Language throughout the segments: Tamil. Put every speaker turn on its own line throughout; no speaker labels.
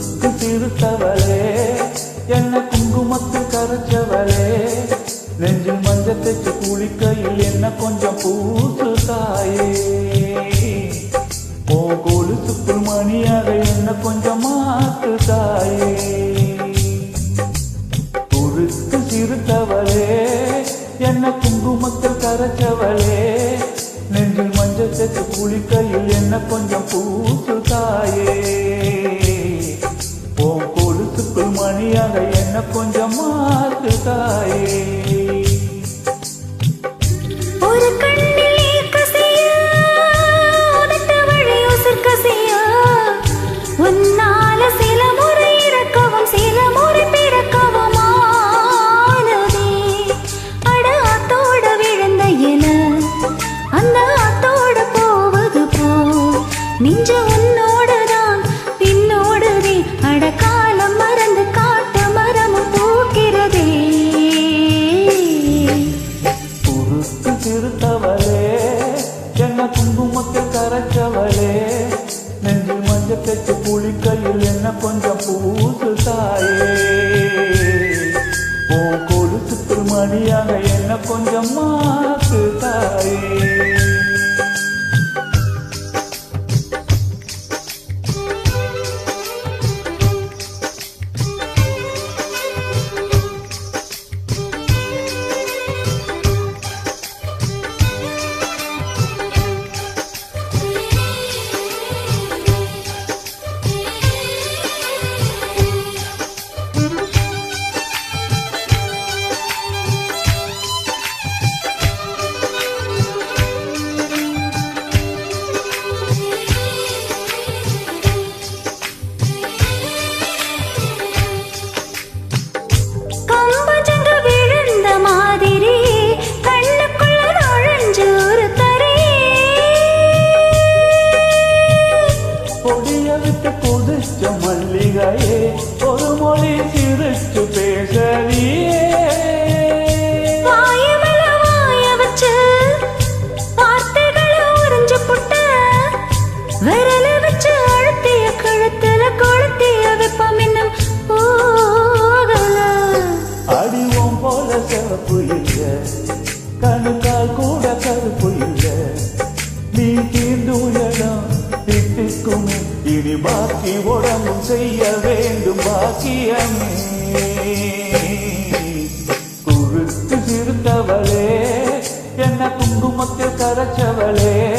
சிறுத்தவளே என்ன குங்குமத்தில் கரைச்சவளே. நெஞ்சில் மஞ்சள் தைச்சு குளிக்கையில் என்ன கொஞ்சம் பூசு தாயே. ஓ கொலுசுக்குள் மணியாக என்ன கொஞ்சம் மாத்து தாயே. குறுக்கு சிறுத்தவளே. என்ன குங்குமத்தில் கரைச்சவளே. நெஞ்சில் மஞ்சள் தைச்சு குளிக்கையில் என்ன கொஞ்சம் பூசு தாயே. கொலுசுக்குள் என்ன கொஞ்சம் மாத்து தாயே
ஒரு கண்ணில்
குங்குமத்தில் கரைச்சவளே. நெஞ்சில் மஞ்சள் தைச்சு புளிக்கையில் என்ன கொஞ்சம் பூசு தாயே. ஓ கொலுசுக்குள் மணியாக என்ன கொஞ்சம்மா விட்டு கொதிச்ச மல்லிகையே ஒரு மொழி சிரிச்சு பேசறியே
விரல வச்சு அழுத்திய கழுத்துல கொளுத்திய வெப்பம் இன்னும் போகல.
அடிவோம் போல சிறப்பு இல்ல. பாக்கி உடம்பும் செய்ய வேண்டும் பாக்கியமே. குறுக்கு சிறுத்தவளே என்ன குங்குமத்தில் கரைச்சவளே.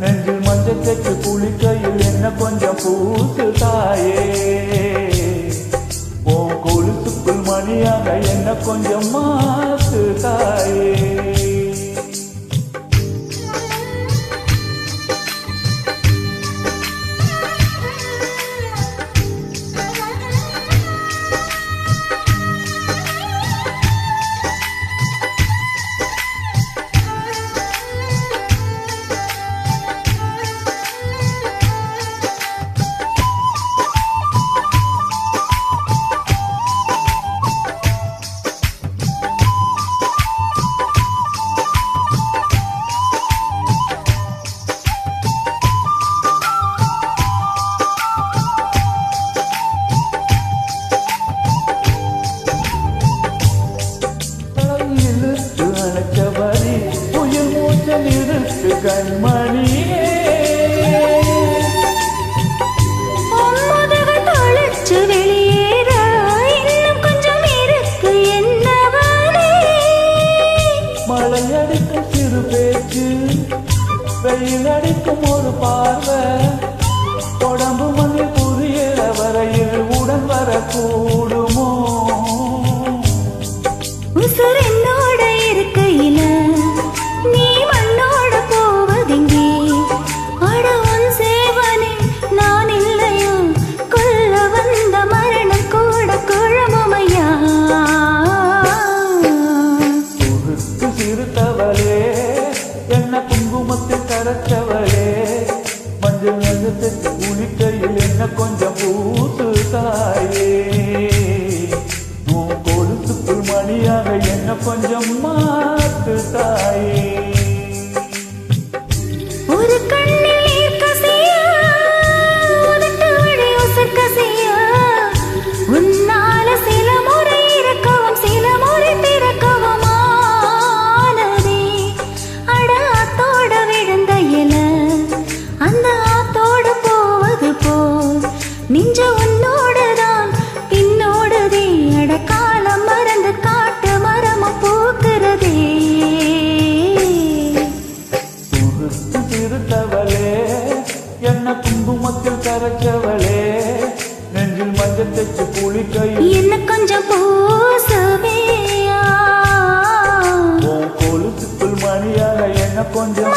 நெஞ்சில் மஞ்சள் தைச்சு குளிக்கையில் என்ன கொஞ்சம் பூசு தாயே. ஓ கொழுத்துக்குள் மணியாக என்ன கொஞ்சம் மாத்து தாயே. இருக்கு மஞ்சள் குளிக்கையில் என்ன கொஞ்சம் பூசு தாயே. உன் கொலுசுக்குள் மணியாக என்ன கொஞ்சம் மாத்து தாயே. குளிக்கையில்
என்ன கொஞ்சம் பூசுவியா?
உன் கொலுசுக்குள் மணியாக என்ன கொஞ்சம்